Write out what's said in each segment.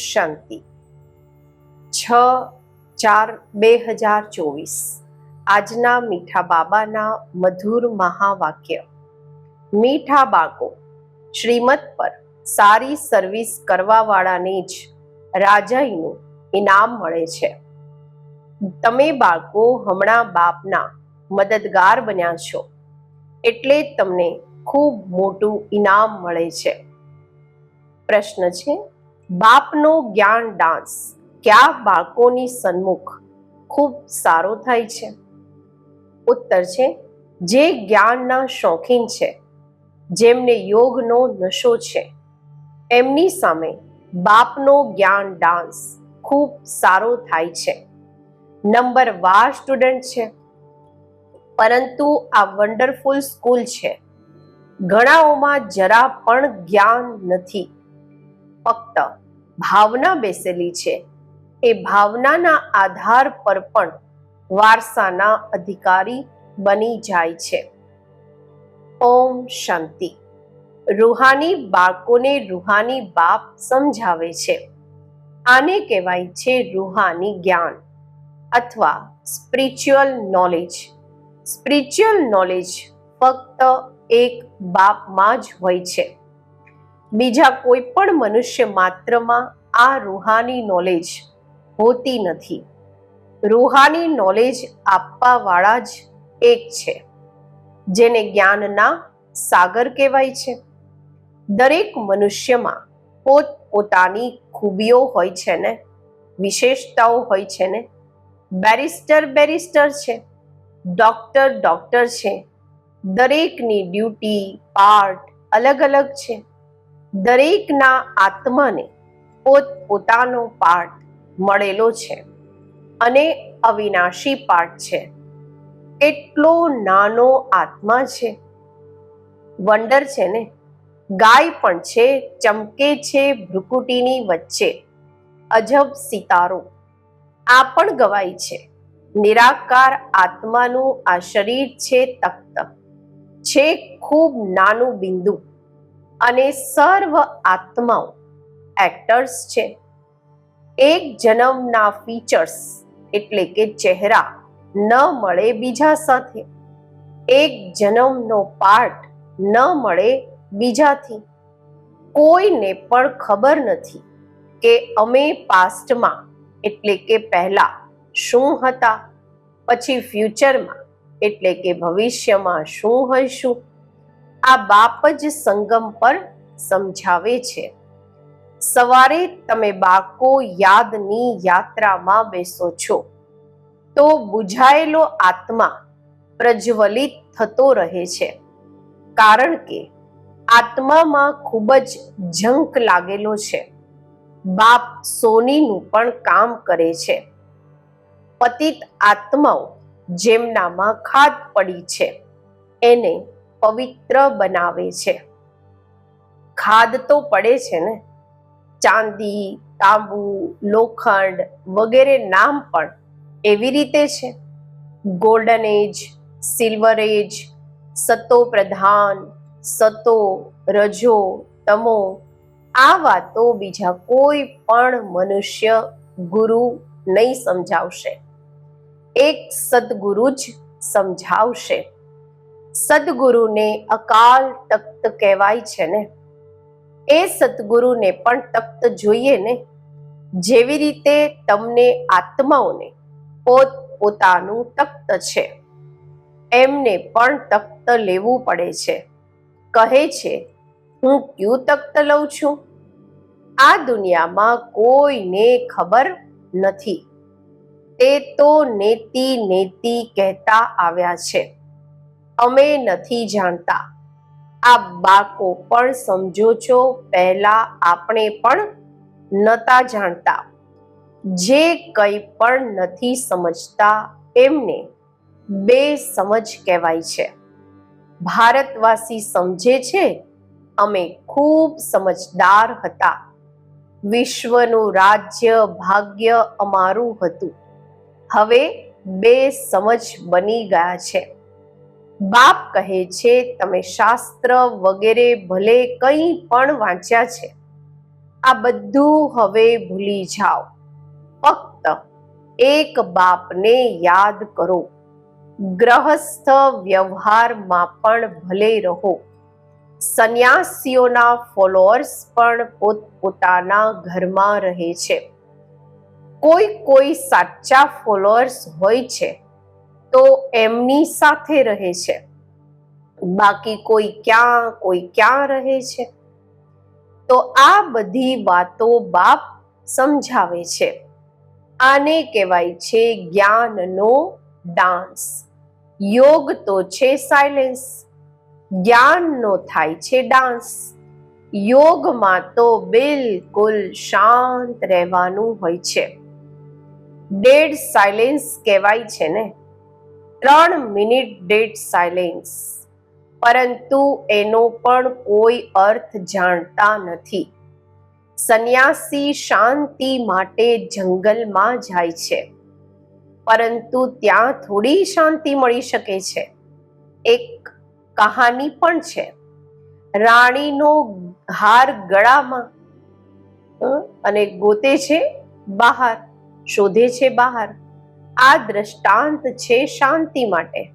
શાંતિ. છ ચાર બે હજાર ચોવીસ. આજના મીઠા બાબાના મધુર મહાવાક્ય. મીઠા બાળકો, શ્રીમત પર સારી સર્વિસ કરવાવાળાને જ રાજાઈનું ઇનામ મળે છે. તમે બાળકો હમણાં બાપના મદદગાર બન્યા છો. એટલે તમને ખૂબ મોટું ઇનામ મળે છે. પ્રશ્ન છે બાપનો જ્ઞાન ડાન્સ ક્યાં બાળકોની સન્મુખ ખૂબ સારો થાય છે. ઉત્તર છે, જે જ્ઞાનના શોખીન છે, જેમને યોગનો નશો છે. એમની સામે બાપનો જ્ઞાન ડાન્સ ખૂબ સારો થાય છે. નંબર વાર સ્ટુડન્ટ છે, પરંતુ આ વન્ડરફુલ સ્કૂલ છે. ઘણાઓમાં જરા પણ જ્ઞાન નથી. ફક્ત ભાવના બેસેલી છે. એ ભાવનાના આધાર પર પણ વારસાના અધિકારી બની જાય છે. ઓમ શાંતિ. રૂહાની બાળકોને રૂહાની બાપ સમજાવે છે. આને કહેવાય છે રૂહાની જ્ઞાન અથવા સ્પિરિચ્યુઅલ નોલેજ સ્પિરિચ્યુઅલ નોલેજ ફક્ત એક બાપમાં જ હોય છે. બીજા કોઈ પણ મનુષ્ય માત્રમાં આ રૂહાની નોલેજ હોતી નથી. રૂહાની નોલેજ આપવાવાળા જ એક છે, જેને જ્ઞાનના સાગર કહેવાય છે. દરેક મનુષ્યમાં પોત પોતાની ખૂબીઓ હોય છે ને, વિશેષતાઓ હોય છે ને, બેરિસ્ટર બેરિસ્ટર છે, ડોક્ટર ડોક્ટર છે, દરેકની ડ્યુટી, પાર્ટ અલગ અલગ છે. દરેકના આત્માને પોત પોતાનો પાર્ટ મળેલો છે અને અવિનાશી પાર્ટ છે. એટલો નાનો આત્મા છે. વંડર છે ને? ગાય પણ છે, ચમકે છે, ભ્રુકુટીની વચ્ચે. અજબ સિતારો. આ પણ ગવાય છે. નિરાકાર આત્માનું આ શરીર છે તખ્ત. છે ખૂબ નાનું બિંદુ. અને સર્વ આત્માઓ એક્ટર્સ છે. એક જન્મના ફીચર્સ એટલે કે ચહેરા ન મળે બીજા સાથે. એક જન્મનો પાર્ટ ન મળે બીજાથી. કોઈને પણ ખબર નથી કે અમે પાસ્ટમાં એટલે કે પહેલા શું હતા, પછી ફ્યુચરમાં એટલે કે ભવિષ્યમાં શું હોઈશું. આ બાપ જ સંગમ પર સમજાવે છે. સવારે તમે બાકો યાદની યાત્રામાં બેસો છો. તો બુઝાયેલો આત્મા પ્રજ્વલિત થતો રહે છે. કારણ કે આત્મામાં ખૂબ જ ઝંક લાગેલો છે. બાપ સોનીનું પણ કામ કરે છે. પતિત આત્માઓ જેમનામાં ખાદ પડી છે. એને પવિત્ર બનાવે છે. ખાદ તો પડે છે ને? ચાંદી, તાંબુ, લોખંડ વગેરે નામ પણ એવી રીતે છે. ગોલ્ડન એજ સિલ્વર એજ સતો પ્રધાન, સતો, રજો, તમો આ વાતો બીજા કોઈ પણ મનુષ્ય ગુરુ નહીં સમજાવશે. એક સદગુરુ જ સમજાવશે. સદગુરુને અકાલ તખ્ત કહેવાય છે ને? એ સદગુરુને પણ તખ્ત જોઈએ ને? જેવી રીતે તમને આત્માઓને પોત પોતાનું તખ્ત છે, એમને પણ તખ્ત લેવું પડે છે. કહે છે, હું ક્યું તખ્ત લઉં છું? આ દુનિયામાં કોઈને ખબર નથી. તે તો નેતિ નેતિ કહેતા આવ્યા છે. અમે નથી જાણતા. આ બાકો પણ સમજો છો, પહેલા આપણે પણ નતા જાણતા. જે કંઈ પણ નથી સમજતા, એમને બે સમજ કહેવાય છે. ભારતવાસી સમજે છે, અમે ખૂબ સમજદાર હતા. વિશ્વનું રાજ્ય ભાગ્ય અમારું હતું. હવે બે સમજ બની ગયા છે. બાપ કહે છે, તમે શાસ્ત્ર વગેરે ભલે કંઈ પણ વાંચ્યા છે, આ બધું હવે ભૂલી જાઓ. ફક્ત એક બાપને યાદ કરો. ગ્રહસ્થ વ્યવહારમાં પણ ભલે રહો. સંન્યાસીઓના ફોલોઅર્સ પણ પોતપોતાના ઘરમાં રહે છે. કોઈ કોઈ સાચા ફોલોઅર્સ હોય છે. તો એમની સાથે રહે છે. બાકી કોઈ ક્યાં કોઈ ક્યાં રહે છે? તો આ બધી વાતો બાપ સમજાવે છે. આને કહેવાય છે જ્ઞાનનો ડાન્સ. યોગ તો છે સાયલેન્સ. જ્ઞાનનો થાય છે ડાન્સ. યોગમાં તો બિલકુલ શાંત રહેવાનું હોય છે. ડેડ સાયલેન્સ કહેવાય છે ને? ત્રણ મિનિટ ડેટ સાયલેન્સ. પરંતુ એનો પણ કોઈ અર્થ જાણતા નથી. સંન્યાસી શાંતિ માટે જંગલમાં જાય છે. પરંતુ ત્યાં થોડી શાંતિ મળી શકે છે. એક કહાની પણ છે. રાણીનો હાર ગળામાં અને ગોતે છે બહાર, શોધે છે બહાર. આ દ્રષ્ટાંત છે શાંતિ માટે.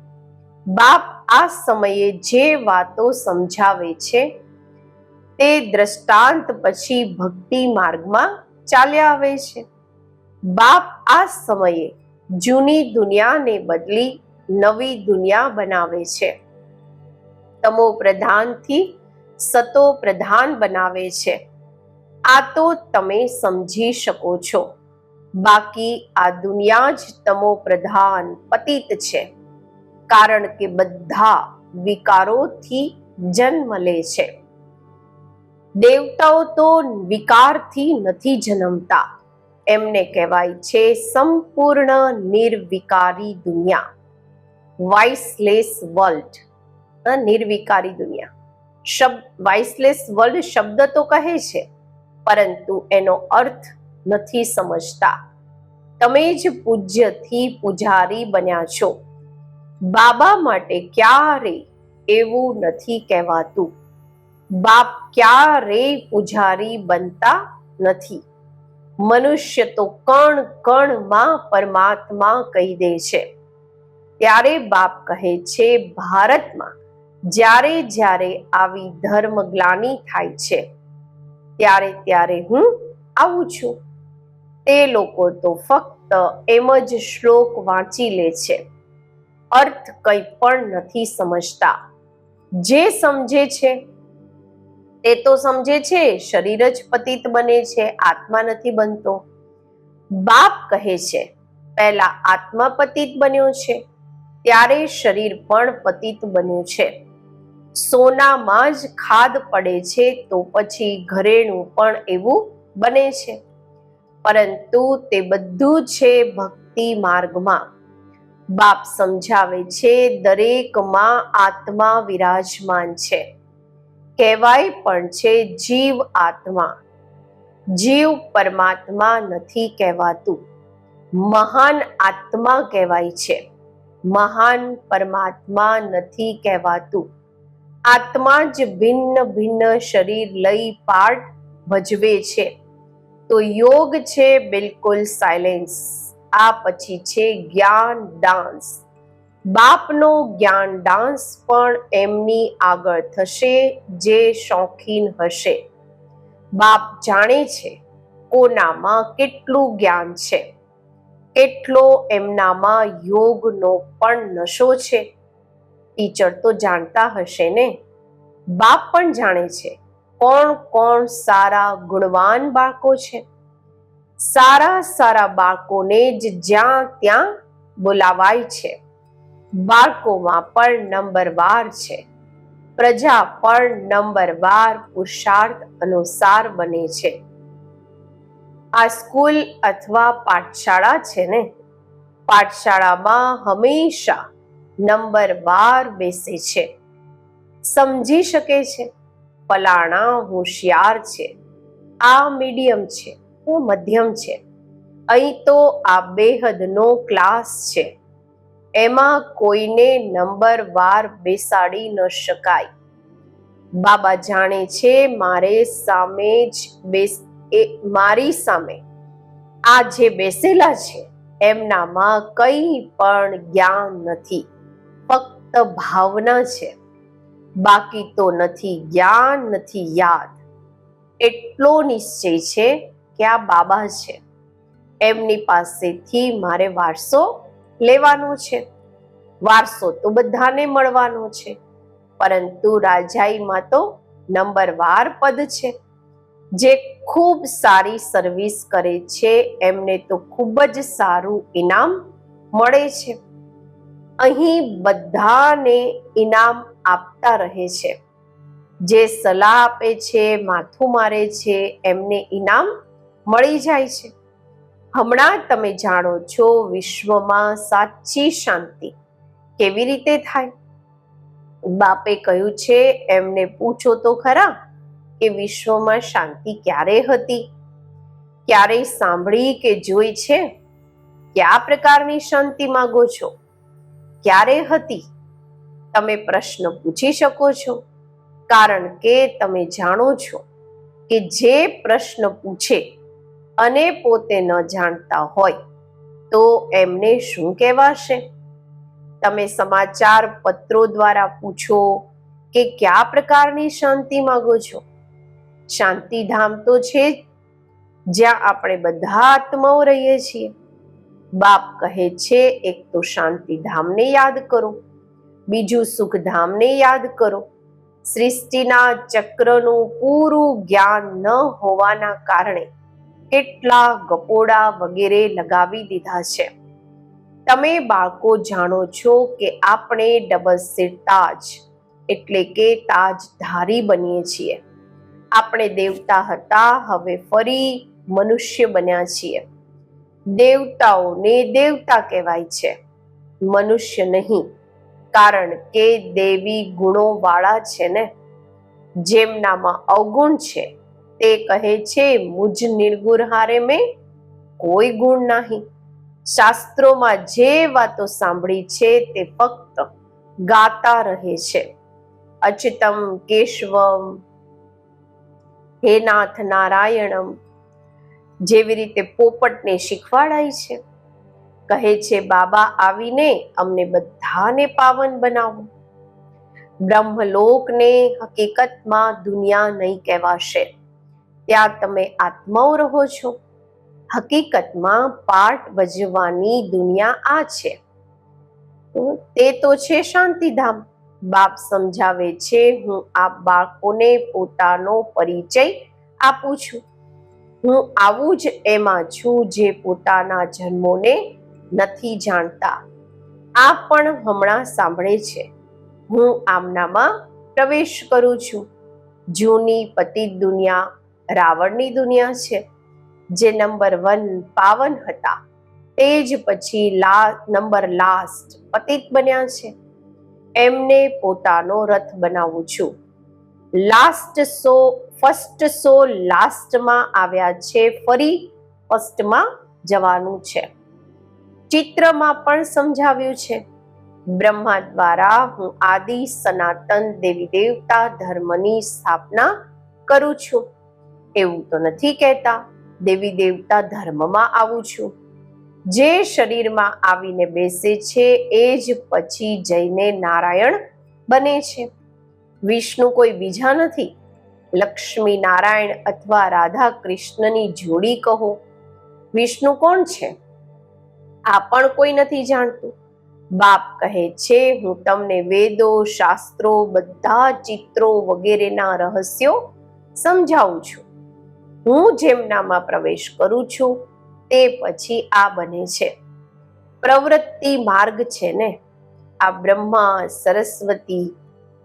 બાપ આ સમયે જે વાતો સમજાવે છે, તે દ્રષ્ટાંત પછી ભક્તિ માર્ગમાં ચાલ્યા આવે છે. બાપ આ સમયે જૂની દુનિયાને બદલી નવી દુનિયા બનાવે છે. તમો પ્રધાનથી સતો પ્રધાન બનાવે છે. આ તો તમે સમજી શકો છો. બાકી આ દુનિયા જ તમો પ્રધાન પતિત છે. કારણ કે બધા વિકારોથી જન્મ લે છે. દેવતાઓ તો વિકારથી નથી જન્મતા. એમને કહેવાય છે સંપૂર્ણ નિર્વિકારી દુનિયા. વાઇસલેસ વર્લ્ડ. નિર્વિકારી દુનિયા. શબ્દ વાઇસલેસ વર્લ્ડ શબ્દ તો કહે છે. પરંતુ એનો અર્થ નથી સમજતા. તમે જ પૂજ્યથી પૂજારી બન્યા છો. બાબા માટે ક્યારે એવું નથી કહેવાતું. બાપ ક્યારે પૂજારી બનતા નથી. મનુષ્ય તો કણ કણમાં પરમાત્મા કહી દે છે. ત્યારે બાપ કહે છે, ભારતમાં જ્યારે જ્યારે આવી ધર્મ ગ્લાની થાય છે, ત્યારે ત્યારે હું આવું છું. તે લોકો તો ફક્ત એમ જ શ્લોક વાંચી લે છે. અર્થ કંઈ પણ નથી સમજતા. જે સમજે છે, તે તો સમજે છે, શરીર જ પતિત બને છે, આત્મા નથી બનતો. બાપ કહે છે, પહેલા આત્મા પતિત બન્યો છે, ત્યારે શરીર પણ પતિત બન્યું છે. સોનામાં જ ખાદ પડે છે, તો પછી ઘરેણું પણ એવું બને છે. પરંતુ તે બધું છે ભક્તિ માર્ગમાં. બાપ સમજાવે છે, દરેકમાં આત્મા વિરાજમાન છે. કહેવાય પણ છે, જીવ આત્મા. જીવ પરમાત્મા નથી કહેવાતું. મહાન આત્મા કહેવાય છે. મહાન પરમાત્મા નથી કહેવાતું. આત્મા જ ભિન્ન ભિન્ન શરીર લઈ પાઠ ભજવે છે. તો યોગ છે બિલકુલ સાયલેન્સ આ પછી છે જ્ઞાન ડાન્સ બાપનો જ્ઞાન ડાન્સ પણ એમની આગળ થશે જે શોખીન હશે. બાપ જાણે છે કોનામાં કેટલું જ્ઞાન છે. કેટલો એમનામાં યોગનો પણ નશો છે. ટીચર તો જાણતા હશે ને? બાપ પણ જાણે છે કોણ કોણ સારા ગુણવાન બાળકો છે? સારા સારા બાળકોને જ જ્યાં ત્યાં બોલાવાય છે. બાળકોમાં પણ નંબરવાર છે. પ્રજા પણ નંબરવાર પુરુષાર્થ અનુસાર બને છે. આ સ્કૂલ અથવા પાઠશાળા છે ને? પાઠશાળામાં હંમેશા નંબર બાર બેસે છે. સમજી શકે છે? ફલાણા હોશિયાર છે. આ મીડિયમ છે, હું મધ્યમ છે. અહીં તો આ બેહદનો ક્લાસ છે. એમાં કોઈને નંબર વાર બેસાડી ન શકાય. બાબા જાણે છે, મારે સામે જ બેસ એ, મારી સામે. આ જે બેસેલા છે, એમનામાં કંઈ પણ જ્ઞાન નથી. ફક્ત ભાવના છે. બાકી તો નથી, જ્ઞાન નથી યાદ. એટલો નિશ્ચય છે કે આ બાબા છે. એમની પાસેથી મારે વારસો લેવાનો છે. વારસો તો બધાને મળવાનો છે, પરંતુ રાજાઈમાં તો નંબરવાર પદ છે. જે ખૂબ સારી સર્વિસ કરે છે, એમને તો ખૂબ જ સારું ઇનામ મળે છે. અહીં બધાને ઇનામ આપતા રહે છે. જે સલાહ આપે છે, માથું મારે છે, એમને ઇનામ મળી જાય છે. હમણાં તમે જાણો છો વિશ્વમાં સાચી શાંતિ કેવી રીતે થાય? બાપે કહ્યું છે, એમને પૂછો તો ખરા કે વિશ્વમાં શાંતિ ક્યારે હતી? ક્યારેય સાંભળી કે જોઈ છે? કયા પ્રકારની શાંતિ માંગો છો? ક્યારે હતી? તમે પ્રશ્ન પૂછી શકો છો. કારણ કે તમે જાણો છો કે જે પ્રશ્ન પૂછે અને પોતે ન જાણતા હોય, તો એમને શું કહેવાશે? તમે સમાચાર પત્રો દ્વારા પૂછો કે કયા પ્રકારની શાંતિ માંગો છો? શાંતિધામ તો છે જ્યાં આપણે બધા આત્માઓ રહીએ છીએ. બાપ કહે છે, એક તો શાંતિધામને યાદ કરો, બીજું સુખધામને યાદ કરો. સૃષ્ટિના ચક્રનું પૂરું જ્ઞાન ન હોવાના કારણે કેટલા ગપોડા વગેરે લગાવી દીધા છે. તમે બાળકો જાણો છો કે આપણે ડબલ સીટ તાજ, એટલે કે તાજધારી બનીએ છીએ. આપણે દેવતા હતા, હવે ફરી મનુષ્ય બન્યા છીએ. દેવતાઓને દેવતા કહેવાય છે. મનુષ્ય નહીં, કારણ કે દેવી ગુણો વાળા છે ને. જેમનામાં અવગુણ છે, તે કહે છે, મુજ નિર્ગુણ હારે મેં કોઈ ગુણ નહીં. શાસ્ત્રોમાં જે વાતો સાંભળી છે, તે ફક્ત ગાતા રહે છે. અચ્યુતમ કેશવમ, હે નાથ નારાયણમ જેવી રીતે પોપટને શીખવાડાય છે. કહે છે, બાબા, આવીને અમને બધાને પાવન બનાવો. બ્રહ્મલોકને હકીકતમાં દુનિયા નહીં કહેવાશે. ત્યાં તમે આત્માઓ રહો છો. હકીકતમાં પાઠ ભજવવાની દુનિયા આ છે. તે તો છે શાંતિધામ. બાપ સમજાવે છે, હું આ બાળકોને પોતાનો પરિચય આપું છું. હું આવું જ એમાં છું જે પોતાના જન્મોને નથી જાણતા. આ પણ હમણાં સાંભળે છે. હું આમનામાં પ્રવેશ કરું છું. જૂની પતિત દુનિયા રાવણની દુનિયા છે, જે નંબર વન પાવન હતા. તે જ પછી લા, નંબર લાસ્ટ પતિત બન્યા છે. એમને પોતાનો રથ બનાવું છું. લાસ્ટ સો ફર્સ્ટ સો લાસ્ટમાં આવ્યા છે. ફરી ફર્સ્ટમાં જવાનું છે. ચિત્રમાં પણ સમજાવ્યું છે. બ્રહ્મા દ્વારા હું આદિ, સનાતન, દેવી દેવતા ધર્મની સ્થાપના કરું છું. એવું તો નથી કહેતા. દેવી દેવતા ધર્મમાં આવું છું. જે શરીરમાં આવીને બેસે છે, એ જ પછી જઈને નારાયણ બને છે. વિષ્ણુ કોઈ બીજા નથી? લક્ષ્મી નારાયણ અથવા રાધા કૃષ્ણની જોડી કહો. વિષ્ણુ કોણ છે? આ પણ કોઈ નથી જાણતું. બાપ કહે છે, હું તમને વેદો, શાસ્ત્રો, બધા ચિત્રો વગેરેના રહસ્યો સમજાવું છું. હું જેમનામાં પ્રવેશ કરું છું, તે પછી આ બને છે. પ્રવૃત્તિ માર્ગ છે ને? આ બ્રહ્મા, સરસ્વતી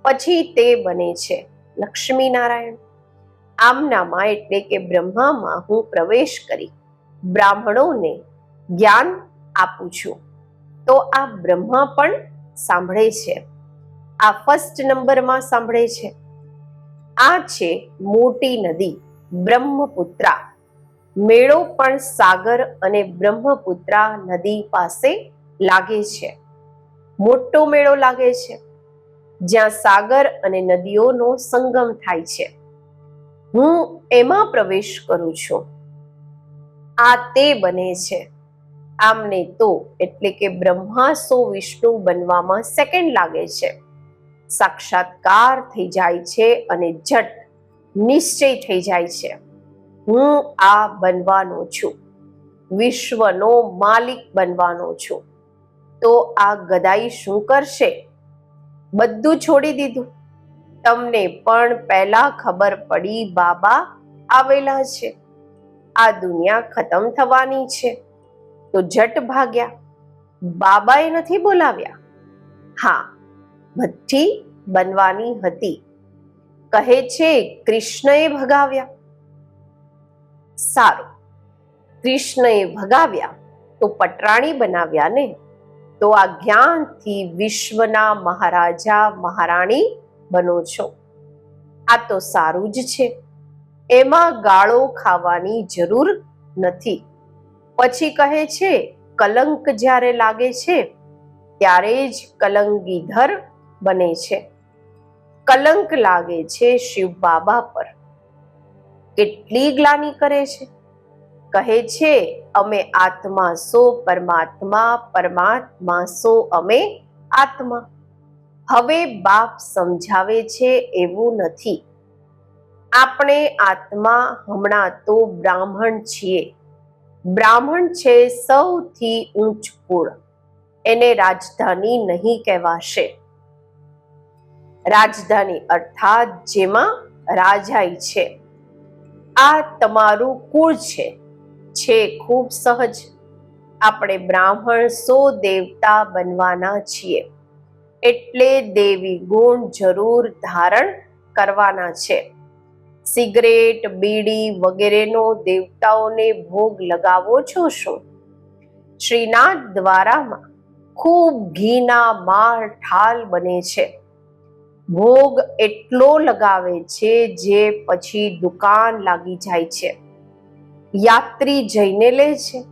પછી તે બને છે લક્ષ્મી નારાયણ આમનામાં એટલે કે બ્રહ્મામાં હું પ્રવેશ કરી બ્રાહ્મણોને જ્ઞાન આપું છું. તો આ બ્રહ્મા પણ સાંભળે છે. આ ફર્સ્ટ નંબરમાં સાંભળે છે. આ છે મોટી નદી બ્રહ્મપુત્રા. મેળો પણ સાગર અને બ્રહ્મપુત્રા નદી પાસે લાગે છે. મોટો મેળો લાગે છે. જ્યાં સાગર અને નદીઓનો સંગમ થાય છે. હું એમાં પ્રવેશ કરું છું. આ તે બને છે. આમને તો એટલે કે બ્રહ્મા સો વિષ્ણુ બનવામાં સેકન્ડ લાગે છે. સાક્ષાત્કાર થઈ જાય છે અને જટ નિશ્ચય થઈ જાય છે. હું આ બનવાનો છું. વિશ્વનો માલિક બનવાનો છું. તો આ ગદાઈ શું કરશે? બધું છોડી દીધું. તમને પણ પહેલા ખબર પડી બાબા આવેલા છે. આ દુનિયા ખતમ થવાની છે. તો જટ ભાગ્યા. બાબાએ નથી બોલાવ્યા? હા ભઠ્ઠી બનવાની હતી. કહે છે કૃષ્ણએ ભગાવ્યા. સારું, કૃષ્ણએ ભગાવ્યા તો પટરાણી બનાવ્યા ને? તો આ જ્ઞાનથી વિશ્વના મહારાજા, મહારાણી બનો છો. આ તો સારું જ છે. એમાં ગાળો ખાવાની જરૂર નથી. પછી કહે છે, કલંક જ્યારે લાગે છે, ત્યારે જ કલંગીધર બને છે. કલંક લાગે છે શિવ બાબા પર. કેટલી ગ્લાની કરે છે? કહે છે, અમે આત્મા સો, પરમાત્મા પરમાત્મા સો, અમે આત્મા. હવે બાપ સમજાવે છે એવું નથી. આપણે આત્મા હમણાં તો બ્રાહ્મણ છીએ. બ્રાહ્મણ છે સૌથી ઊંચ કુળ. એને રાજધાની નહીં કહેવાશે. રાજધાની અર્થાત જેમાં રાજાઈ છે. આ તમારું કુળ છે. છે ખૂબ સહજ. આપણે બ્રાહ્મણ સો દેવતા બનવાના છીએ. એટલે દેવી ગુણ જરૂર ધારણ કરવાના છે. સિગરેટ, બીડી વગેરેનો દેવતાઓને ભોગ લગાવો છો શું? શ્રીનાથ દ્વારામાં ખૂબ ઘીના માળ ઠાલ બને છે. ભોગ એટલો લગાવે છે જે પછી દુકાન લાગી જાય છે. યાત્રી જઈને લે છે.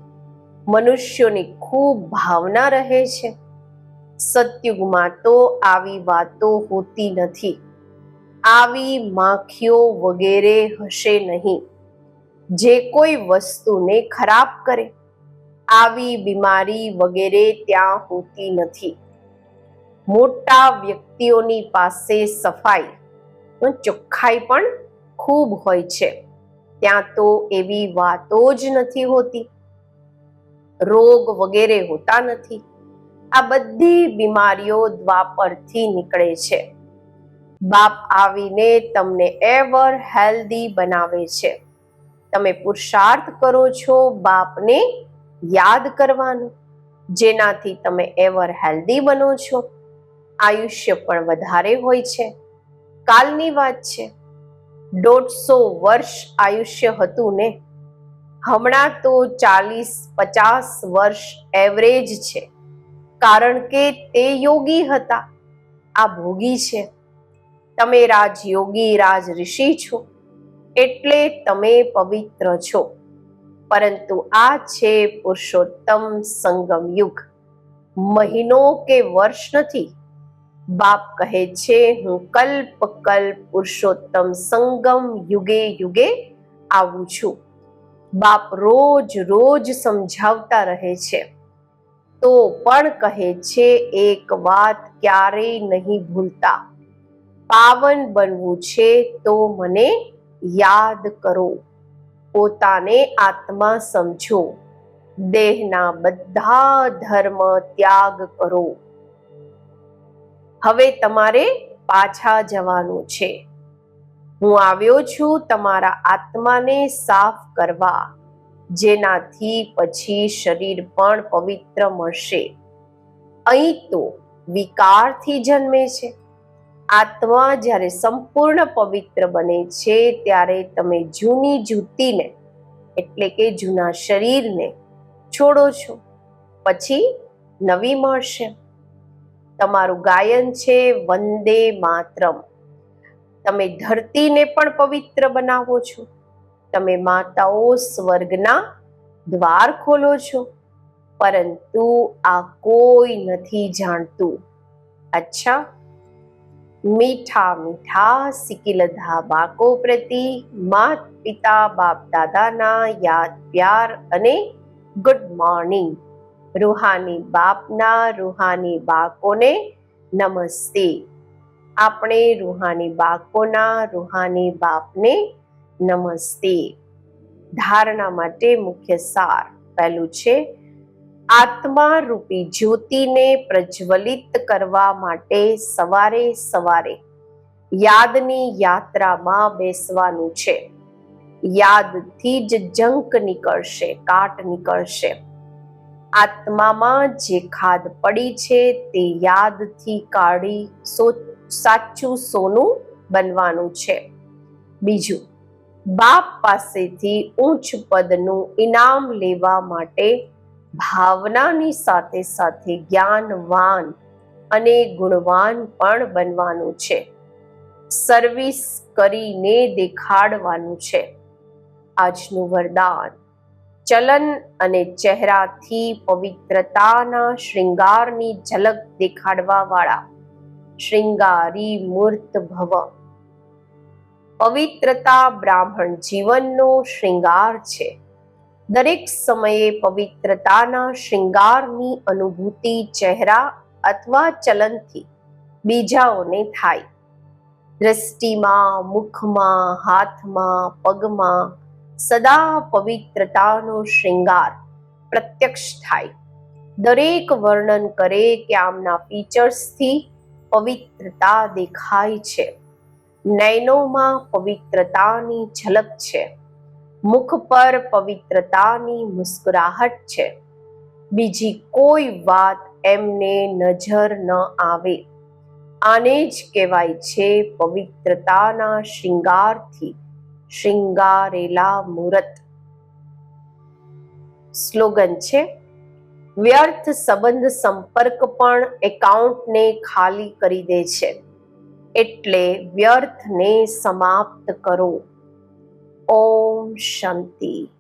મનુષ્યોની ખૂબ ભાવના રહે છે. સતયુગમાં તો આવી વાતો હોતી નથી. આવી માખીઓ વગેરે હશે નહીં. જે કોઈ વસ્તુને ખરાબ કરે, આવી બીમારી વગેરે ત્યાં હોતી નથી. મોટા વ્યક્તિઓની પાસે સફાઈ, ચોખ્ખાઈ પણ ખૂબ હોય છે. ત્યાં તો એવી વાતો જ નથી હોતી. રોગ વગેરે હોતા નથી. આ બધી બીમારીઓ દ્વાપરથી નીકળે છે. બાપ આવીને તમને એવર હેલ્ધી બનાવે છે. તમે પુરુષાર્થ કરો છો બાપને યાદ કરવાનું, જેનાથી તમે એવર હેલ્ધી બનો છો. આયુષ્ય પણ વધારે હોય છે. કાલની વાત છે. દોઢસો વર્ષ આયુષ્ય હતું ને? હમણાં તો ચાલીસ, પચાસ વર્ષ એવરેજ છે. કારણ કે તે યોગી હતા. આ ભોગી છે. તમે રાજયોગી રાજ ઋષિ છો. એટલે તમે પવિત્ર છો. પરંતુ આ છે પુરુષોત્તમ સંગમ યુગ મહિનો કે વર્ષ નથી બાપ કહે છે, હું કલ્પ કલ્પ પુરુષોત્તમ સંગમ યુગે યુગે આવું છું. બાપ રોજ રોજ સમજાવતા રહે છે. તો પણ કહે છે, એક વાત ક્યારેય નહીં ભૂલતા. પાવન બનવું છે તો મને યાદ કરો. પોતાને આત્મા સમજો. દેહના બધા ધર્મ ત્યાગ કરો. હવે તમારે પાછા જવાનું છે. હું આવ્યો છું તમારા આત્માને સાફ કરવા, જેનાથી પછી શરીર પણ પવિત્ર મળશે. અહીં તો વિકારથી જન્મે છે. આત્મા જ્યારે સંપૂર્ણ પવિત્ર બને છે, ત્યારે તમે જૂની જૂતીને, એટલે કે જૂના શરીરને, છોડો છો. પછી નવી મળશે. તમારું ગાયન છે વંદે માતરમ. તમે ધરતીને પણ પવિત્ર બનાવો છો. તમે માતાઓ સ્વર્ગના દ્વાર ખોલો છો. પરંતુ આ કોઈ નથી જાણતું. અચ્છા, મીઠા મીઠા સિકિલધા બાકો પ્રતિ માત પિતા બાપ દાદાના યાદ પ્યાર અને ગુડ મોર્નિંગ રૂહાની બાપના રૂહાની બાકોને નમસ્તે. આપણે રૂહાની બાકોના રૂહાની બાપને નમસ્તે. ધારણા માટે મુખ્ય સાર પહેલું છે આત્મા રૂપી જ્યોતિને પ્રજ્વલિત કરવા માટે સવારે સવારે યાદની યાત્રામાં બેસવાનું છે. યાદથી જ જંક નીકળશે, કાટ નીકળશે. આત્મામાં જે ખાદ પડી છે તે યાદથી કાઢી સો- સાચું સોનું બનવાનું છે. બીજું, બાપ પાસેથી ઉચ્ચ પદનું ઇનામ લેવા માટે ભાવનાની સાથે સાથે જ્ઞાનવાન અને ગુણવાન પણ બનવાનું છે. સર્વિસ કરીને દેખાડવાનું છે. આજનું વરદાન. ચલન અને ચહેરાથી પવિત્રતાના શ્રૃંગારની ઝલક દેખાડવા વાળા શ્રૃંગારી મૂર્ત ભવ. પવિત્રતા બ્રાહ્મણ જીવનનો શ્રૃંગાર છે. દરેક સમયે પવિત્રતાના શ્રૃંગારની અનુભૂતિ ચહેરા અથવા ચલનથી બીજાઓને થાય. દ્રષ્ટિમાં, મુખમાં, હાથમાં, પગમાં સદા પવિત્રતાનો શૃંગાર પ્રત્યક્ષ થાય. દરેક વર્ણન કરે કે આમના ફીચર્સથી પવિત્રતા દેખાય છે. નયનોમાં પવિત્રતાની ઝલક છે. મુખ પર પવિત્રતાની મુસ્કુરાહટ છે. બીજી કોઈ વાત એમને નજર ન આવે. આને જ કહેવાય છે પવિત્રતાના શૃંગારથી. શૃંગારેલા મૂરત સ્લોગન છે, વ્યર્થ સંબંધ સંપર્ક પણ એકાઉન્ટને ખાલી કરી દે છે. એટલે વ્યર્થને સમાપ્ત કરો. ઓમ શાંતિ.